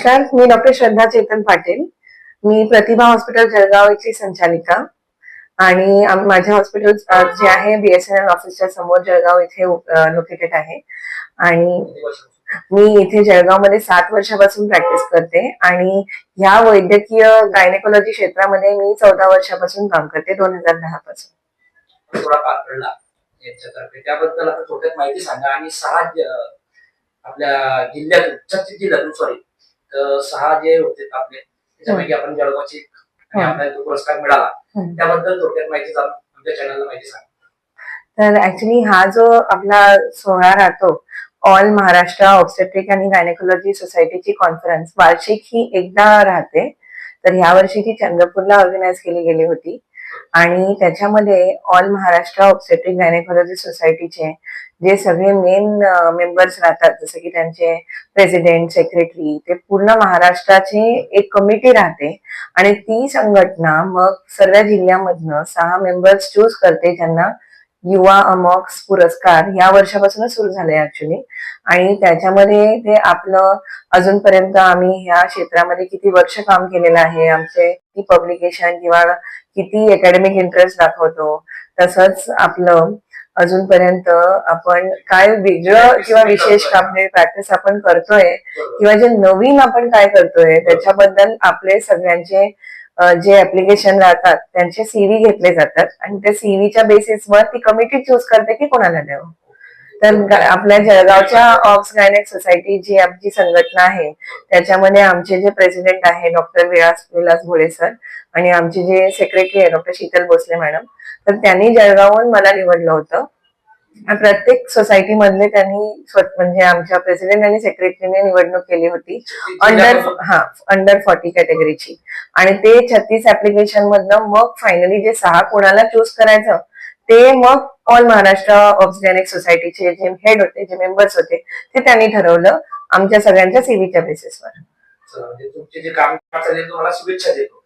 नमस्कार मी डॉक्टर श्रद्धा चेतन पाटील. मी प्रतिभा हॉस्पिटल जळगाव येथील संचालिका. आणि माझे हॉस्पिटल जे आहे बीएसएनएल ऑफिसच्या समोर जळगाव इथे लोकेटेड आहे. आणि मी इथे जळगावमध्ये सात वर्षापासून प्रॅक्टिस करते. आणि ह्या वैद्यकीय गायनेकोलॉजी क्षेत्रामध्ये मी चौदा वर्षापासून काम करते दोन हजार दहा पासून त्याबद्दल थोडक्यात माहिती सांगा. आणि सहा आपल्या जिल्ह्यातून सॉरी सहा जे होते आपले त्याच्यापैकी आपण जळगावची हा. आपल्याला तो पुरस्कार मिळाला. हम्म. त्याबद्दल थोडक्यात माहिती जाणून आमच्या चॅनलला माहिती सांगा. तर ऍक्च्युली हा जो आपला सोहळा राहतो ऑल महाराष्ट्र ऑब्स्टेट्रिक आणि गायनेकोलॉजी सोसायटीची कॉन्फरन्स वार्षिक ही एकदा राहते. तर ह्या वर्षी ती चंद्रपूरला ऑर्गनाईज केली गेली होती. आणि त्याच्यामध्ये ऑल महाराष्ट्र ऑब्स्टेट्रिक गायनेकोलॉजी सोसायटीचे जे सगळे मेन मेंबर्स राहतात जसं की त्यांचे प्रेसिडेंट सेक्रेटरी ते पूर्ण महाराष्ट्राची एक कमिटी राहते. आणि ती संघटना मग सर्व जिल्ह्यामधनं सहा मेंबर्स चूज करते ज्यांना युवा अमॉक्स पुरस्कार या वर्षापासूनच सुरू झाले ऍक्च्युली आणि त्याच्यामध्ये ते आपलं अजूनपर्यंत आम्ही ह्या क्षेत्रामध्ये किती वर्ष काम केलेलं आहे आमचे किती पब्लिकेशन किंवा किती अकॅडमिक इंटरेस्ट दाखवतो तसंच आपलं अजूनपर्यंत आपण काय वेगळं किंवा विशेष काम प्रॅक्टिस आपण करतोय किंवा जे नवीन आपण काय करतोय त्याच्याबद्दल आपले सगळ्यांचे जे ऍप्लिकेशन राहतात त्यांचे सीव्ही घेतले जातात. आणि त्या सीव्हीच्या बेसिसवर ती कमिटी चूज करते की कोणाला द्यावं. तर आपल्या जळगावच्या ऑक्स गायनेक सोसायटी जी आमची संघटना आहे त्याच्यामध्ये आमचे जे प्रेसिडेंट आहे डॉक्टर विलास विलास भोळे सर आणि आमचे जे सेक्रेटरी आहे डॉक्टर शीतल भोसले मॅडम तर त्यांनी जळगावहून मला निवडलं होतं. प्रत्येक सोसायटी मधले त्यांनी म्हणजे आमच्या प्रेसिडेंट आणि सेक्रेटरीने निवडणूक केली होती. अंडर हा अंडर फॉर्टी कॅटेगरीची आणि ते छत्तीस ऍप्लिकेशन मधनं मग फायनली जे सहा कोणाला चूज करायचं ते मग ऑल महाराष्ट्र ऑब्सगॅनिक सोसायटीचे जे हेड होते जे मेंबर्स होते ते त्यांनी ठरवलं आमच्या सगळ्यांच्या सीव्हीच्या बेसिसवर म्हणजे तुमचे जे काम चालेल तुम्हाला शुभेच्छा देतो.